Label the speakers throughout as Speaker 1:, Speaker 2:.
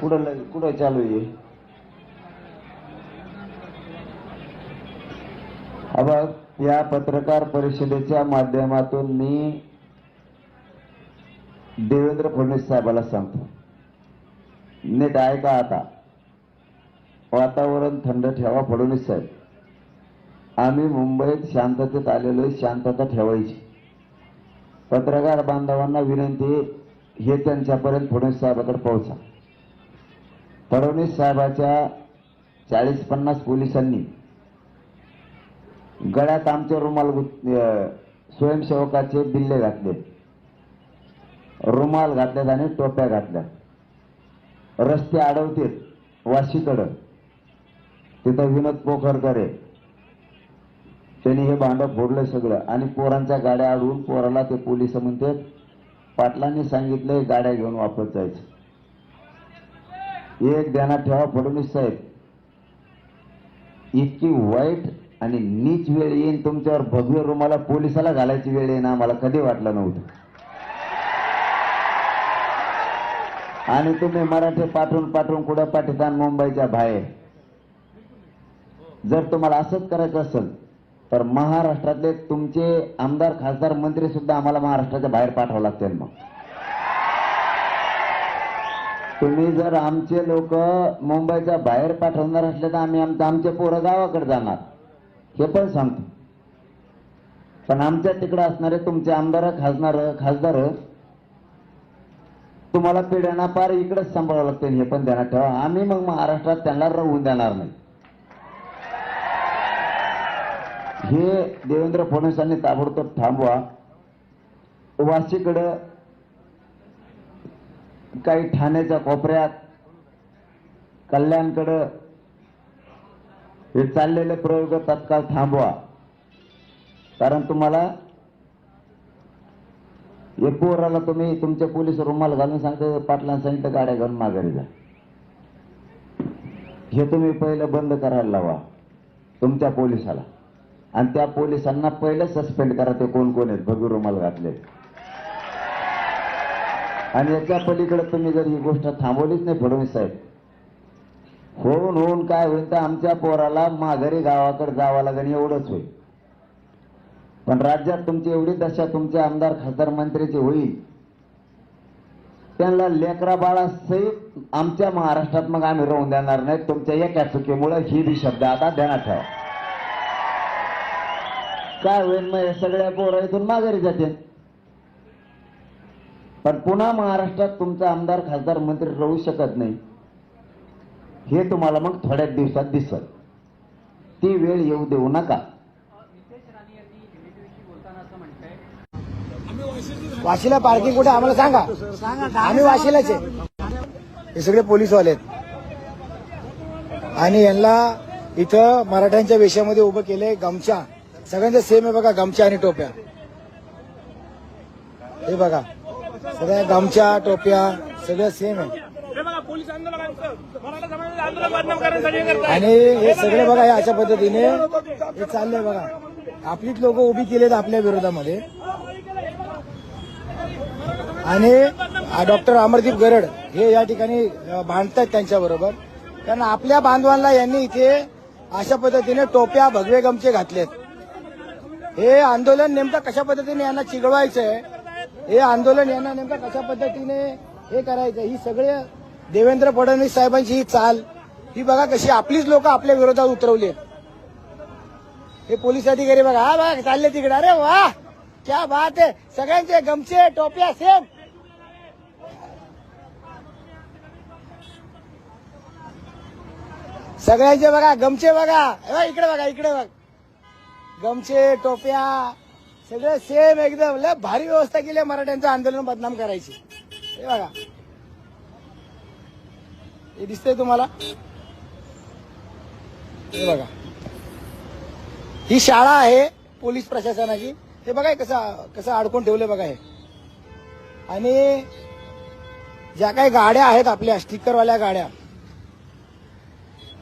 Speaker 1: कुठं ल- कुठं चालू आहे. हा या पत्रकार परिषदेच्या माध्यमातून मी देवेंद्र फडणवीस साहेबाला सांगतो. नीट ऐका आता. वातावरण थंड ठेवा फडणवीस साहेब. आम्ही मुंबईत शांततेत आलेलो आहे, शांतता ठेवायची. पत्रकार बांधवांना विनंती हे त्यांच्यापर्यंत फडणवीस साहेबाकडे पोहोचा. फडणवीस साहेबाच्या चाळीस पन्नास पोलिसांनी गळ्यात आमच्या रुमाल स्वयंसेवकाचे बिल्ले घातले. रुमाल घातल्यात आणि टोप्या घातल्या रस्ते अडवतील वाशीकडं. तिथं विनोद पोखरकर आहे. त्यांनी हे भांडं फोडलं सगळं आणि पोरांच्या गाड्या अडवून पोराला ते पोलीस म्हणतात पाटलांनी सांगितलंय गाड्या घेऊन वापस जायचं. एक ध्यानात ठेवा फडणवीस साहेब. इतकी वाईट आणि नीच वेळ येईन तुमच्यावर. भगवे रुमाला पोलिसाला घालायची वेळ येईन आम्हाला कधी वाटलं नव्हतं. आणि तुम्ही मराठी पाठवून पाठवून कुठं पाठवता मुंबईच्या बाहेर? जर तुम्हाला असंच करायचं असेल तर महाराष्ट्रातले तुमचे आमदार खासदार मंत्री सुद्धा आम्हाला महाराष्ट्राच्या बाहेर पाठवावं लागतील मग. तुम्ही जर आमचे लोक मुंबईच्या बाहेर पाठवणार असले तर आम्ही आमचं आमचे पोरं गावाकडे जाणार. हे पण सांगतो. पण आमच्या तिकडे असणारे तुमचे आमदार खासदार खासदार तुम्हाला पिढ्यांना पार इकडेच सांभाळावं लागतील हे पण ध्यानात ठेवा. आम्ही मग महाराष्ट्रात त्यांना राहून देणार नाही. हे देवेंद्र फडणवीसांनी ताबडतोब थांबवा. वाशीकडं काही ठाण्याच्या कोपऱ्यात कल्याणकडं हे चाललेले प्रयोग तत्काळ थांबवा. कारण तुम्हाला हे पोराला तुम्ही तुमच्या पोलीस रुमाल घालून सांगता पाटलांना सांगितलं गाड्या घालून माघारी जा. हे तुम्ही पहिलं बंद करायला लावा तुमच्या पोलिसाला. आणि त्या पोलिसांना पहिलं सस्पेंड करा ते कोण कोण आहेत. भगवी रुमाल घातले आणि याच्या पलीकडे तुम्ही जर ही गोष्ट थांबवलीच नाही फडणवीस साहेब. होऊन होऊन काय होईल तर आमच्या पोराला माघारी गावाकडे जावं लागेल एवढंच होईल. पण राज्यात तुमची एवढी दशा तुमचे आमदार खासदार मंत्र्याची होईल. त्यांना लेकरा बाळासहित आमच्या महाराष्ट्रात मग आम्ही राहून देणार नाही. तुमच्या एका चुकीमुळे ही बी शब्द आता देण्यात ठेवा काय होईल मग या सगळ्या पोरा इथून माघारी जाते पण पुन्हा महाराष्ट्रात तुमचा आमदार खासदार मंत्री राहू शकत नाही. हे तुम्हाला मग थोड्याच दिवसात दिसत ती वेळ येऊ देऊ नका.
Speaker 2: वाशीला पार्किंग कुठे आम्हाला सांगा. आम्ही वाशीलाच आहे. हे सगळे पोलीसवाले आहेत. आणि यांना इथं मराठ्यांच्या वेशामध्ये उभं केलंय गमछा. सगळ्यांचं सेम आहे बघा गमछा आणि टोप्या. हे बघा. सगळ्या गमछा टोप्या सगळं सेम आहे. आणि हे सगळे बघा हे अशा पद्धतीने हे चाललंय बघा. आपलीच लोक उभी केलेत आपल्या विरोधामध्ये. आणि डॉक्टर अमरदीप गरड हे या ठिकाणी अ, भांडतात त्यांच्याबरोबर. कारण आपल्या बांधवांना यांनी इथे अशा पद्धतीने टोप्या भगवे गमचे घातलेत. हे आंदोलन नेमकं कशा पद्धतीने यांना चिघळवायचंय हे आंदोलन यांना नेमकं कशा पद्धतीने हे करायचं? ही सगळे देवेंद्र फडणवीस साहेबांची ही चाल. ही बघा कशी आपलीच लोक आपल्या विरोधात उतरवली हे पोलीस अधिकारी बघा. हा बघा चालले तिकडे. अरे वा! क्या बात आहे सगळ्यांचे गमचे टोप्या सेम. सगळ्यांचे बघा गमचे बघा. हे बघा, इकडे बघा इकडे बघ. गमचे टोप्या सगळं सेम एकदम. लय भारी व्यवस्था केली आहे मराठ्यांचं आंदोलन बदनाम करायची. हे बघा. हे दिसतंय तुम्हाला? हे बघा. ही शाळा आहे पोलीस प्रशासनाची. हे बघा कसं कसं अडकून ठेवलं बघा हे. आणि ज्या काही गाड्या आहेत आपल्या स्टिकरवाल्या गाड्या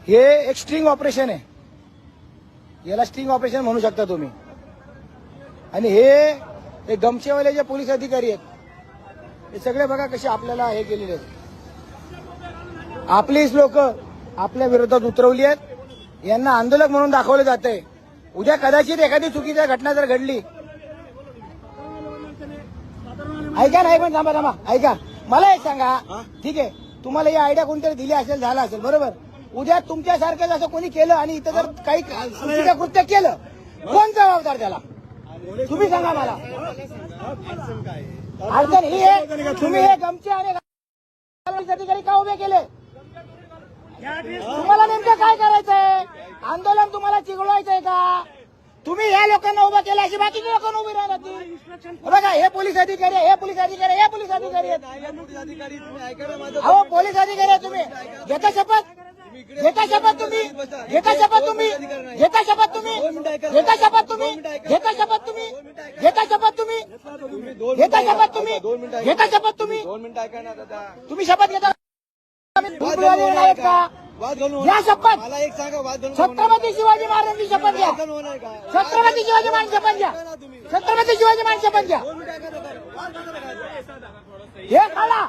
Speaker 2: हे एक स्ट्रिंग ऑपरेशन आहे. याला स्ट्रिंग ऑपरेशन म्हणू शकता तुम्ही. आणि हे गमचेवाले जे पोलीस अधिकारी आहेत हे सगळे बघा कसे आपल्याला हे केलेले आहेत. आपलीच लोक आपल्या विरोधात उतरवली आहेत. यांना आंदोलक म्हणून दाखवलं जातंय. उद्या कदाचित एखादी चुकीची घटना जर घडली. ऐका ना ऐकून थांबा थांबा. ऐका. मला एक सांगा. ठीक आहे. तुम्हाला ही आयडिया कोणतरी दिली असेल झाला असेल. बरोबर. उद्या तुमच्यासारखं असं कोणी केलं आणि इथं जर काही कृत्य केलं कोण जबाबदार त्याला? तुम्ही सांगा मला. अडचण ही आहे. तुम्ही हे गमचे आणि पोलीस का उभे केले? तुम्हाला नेमकं काय करायचंय? आंदोलन तुम्हाला चिघळवायचंय का? तुम्ही या लोकांना उभं केलं अशी बाकीच्या लोकांना उभी राहतील बघा हे पोलीस अधिकारी हे पोलीस अधिकारी हे पोलीस अधिकारी आहेत. अहो पोलीस अधिकारी आहे तुम्ही. घेता शपथ? घेता शपथ तुम्ही. घेता शपथ तुम्ही. घेता शपथ तुम्ही. घेता शपथ तुम्ही. घेता शपथ तुम्ही. घेता शपथ तुम्ही. घेता शपथ तुम्ही. घेता शपथ तुम्ही. तुम्ही. शपथ घेता. का? घ्या शपथ.
Speaker 3: मला एक सांगा वाद घालून
Speaker 2: छत्रपती शिवाजी महाराजांची शपथ घ्या.
Speaker 3: होणार का?
Speaker 2: छत्रपती शिवाजी महाराज शपथ घ्या. छत्रपती शिवाजी महाराज शपथ घ्या. हे काढा.